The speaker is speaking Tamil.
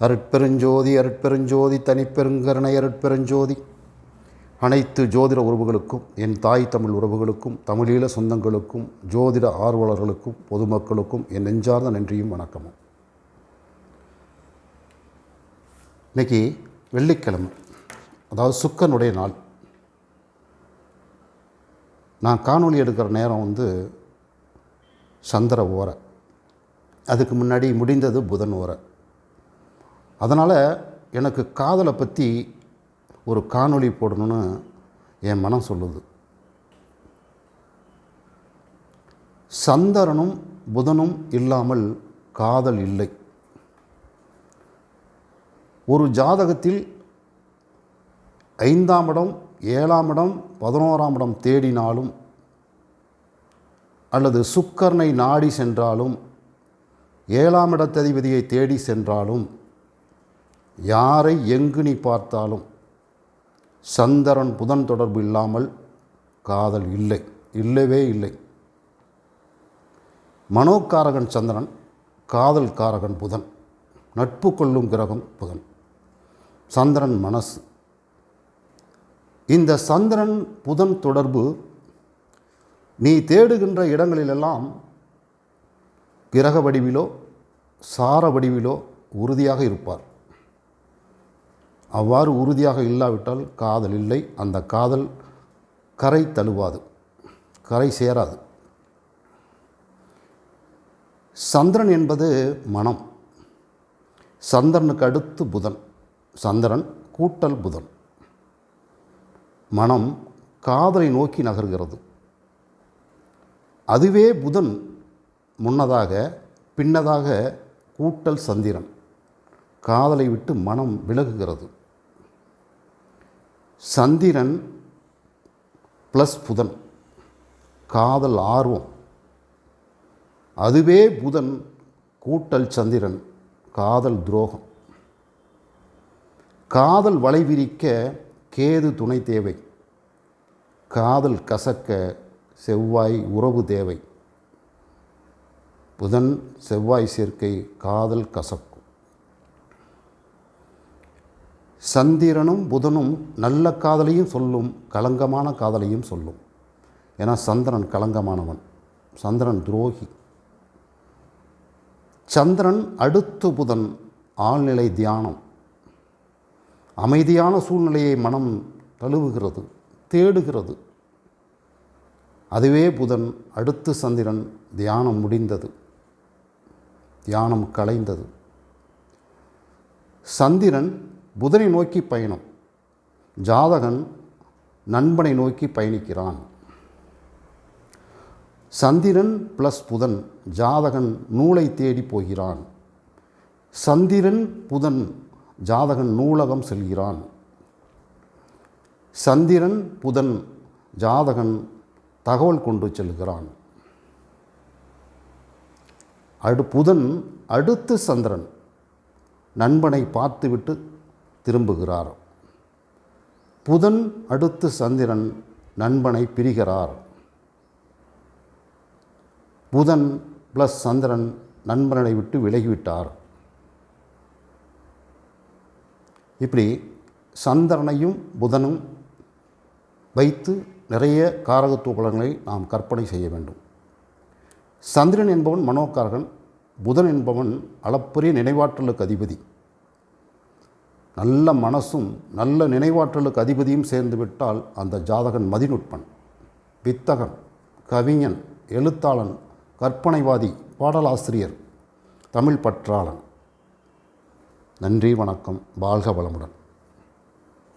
அருட்பெருஞ்சோதி அருட்பெருஞ்சோதி தனிப்பெருங்கருணை அருட்பெருஞ்சோதி. அனைத்து ஜோதிட உறவுகளுக்கும் என் தாய் தமிழ் உறவுகளுக்கும் தமிழீழ சொந்தங்களுக்கும் ஜோதிட ஆர்வலர்களுக்கும் பொதுமக்களுக்கும் என் நெஞ்சார்ந்த நன்றியும் வணக்கமும். இன்னைக்கு வெள்ளிக்கிழமை அதாவது சுக்கனுடைய நாள். நான் காணொளி எடுக்கிற நேரம் வந்து சந்திர ஓரை. அதுக்கு முன்னாடி முடிந்தது புதன் ஓரை. அதனால் எனக்கு காதலை பற்றி ஒரு காணொளி போடணும்னு என் மனம் சொல்லுது. சந்தரனும் புதனும் இல்லாமல் காதல் இல்லை. ஒரு ஜாதகத்தில் ஐந்தாம் இடம் ஏழாம் இடம் பதினோராம் இடம் தேடினாலும் அல்லது சுக்கரனை நாடி சென்றாலும் ஏழாம் இடத்ததிபதியை தேடி சென்றாலும் யாரை எங்கு நீ பார்த்தாலும் சந்திரன் புதன் தொடர்பு இல்லாமல் காதல் இல்லை இல்லவே இல்லை. மனோக்காரகன் சந்திரன் காதல் காரகன் புதன் நட்பு கொள்ளும் கிரகம் புதன். சந்திரன் மனசு. இந்த சந்திரன் புதன் தொடர்பு நீ தேடுகின்ற இடங்களிலெல்லாம் கிரக வடிவிலோ சார வடிவிலோ உறுதியாக இருப்பார். அவ்வாறு உறுதியாக இல்லாவிட்டால் காதல் இல்லை. அந்த காதல் கரை தழுவாது. கரை சேராது. சந்திரன் என்பது மனம். சந்திரனுக்கு அடுத்து புதன். சந்திரன் கூட்டல் புதன். மனம் காதலை நோக்கி நகர்கிறது. அதுவே புதன் முன்னதாக பின்னதாக கூட்டல் சந்திரன். காதலை விட்டு மனம் விலகுகிறது. சந்திரன் ப்ளஸ் புதன். காதல் ஆர்வம். அதுவே புதன் கூட்டல் சந்திரன் காதல் துரோகம். காதல் வளைவிரிக்க கேது துணை தேவை. காதல் கசக்க செவ்வாய் உறவு தேவை. புதன் செவ்வாய் சேர்க்கை காதல் கசப்பு சந்திரனும் புதனும் நல்ல காதலையும் சொல்லும் கலங்கமான காதலையும் சொல்லும். ஏன்னா சந்திரன் கலங்கமானவன் சந்திரன் துரோகி. சந்திரன் அடுத்து புதன் ஆழ்நிலை தியானம். அமைதியான சூழ்நிலையை மனம் தழுவுகிறது தேடுகிறது. அதுவே புதன் அடுத்து சந்திரன் தியானம் முடிந்தது. தியானம் கலைந்தது. சந்திரன் புதனை நோக்கி பயணம். ஜாதகன் நண்பனை நோக்கி பயணிக்கிறான். சந்திரன் ப்ளஸ் புதன் ஜாதகன் நூலை தேடி போகிறான். சந்திரன் புதன் ஜாதகன் நூலகம் செல்கிறான். சந்திரன் புதன் ஜாதகன் தகவல் கொண்டு செல்கிறான். அடு புதன் அடுத்து சந்திரன். நண்பனை பார்த்துவிட்டு திரும்புகிறார். புதன் அடுத்து சந்திரன் நண்பனை பிரிகிறார். புதன் ப்ளஸ் சந்திரன் நண்பனை விட்டு விலகிவிட்டார். இப்படி சந்திரனையும் புதனும் வைத்து நிறைய காரகத்துவ பலன்களை நாம் கற்பனை செய்ய வேண்டும். சந்திரன் என்பவன் மனோகாரகன் புதன் என்பவன் அளப்பரிய நினைவாற்றலுக்கு அதிபதி. நல்ல மனசும் நல்ல நினைவாற்றலுக்கு அதிபதியும் சேர்ந்து விட்டால் அந்த ஜாதகன் மதிநுட்பன் வித்தகன் கவிஞன் எழுத்தாளன் கற்பனைவாதி பாடலாசிரியர் தமிழ் பற்றாளன். நன்றி வணக்கம் வாழ்க வளமுடன்.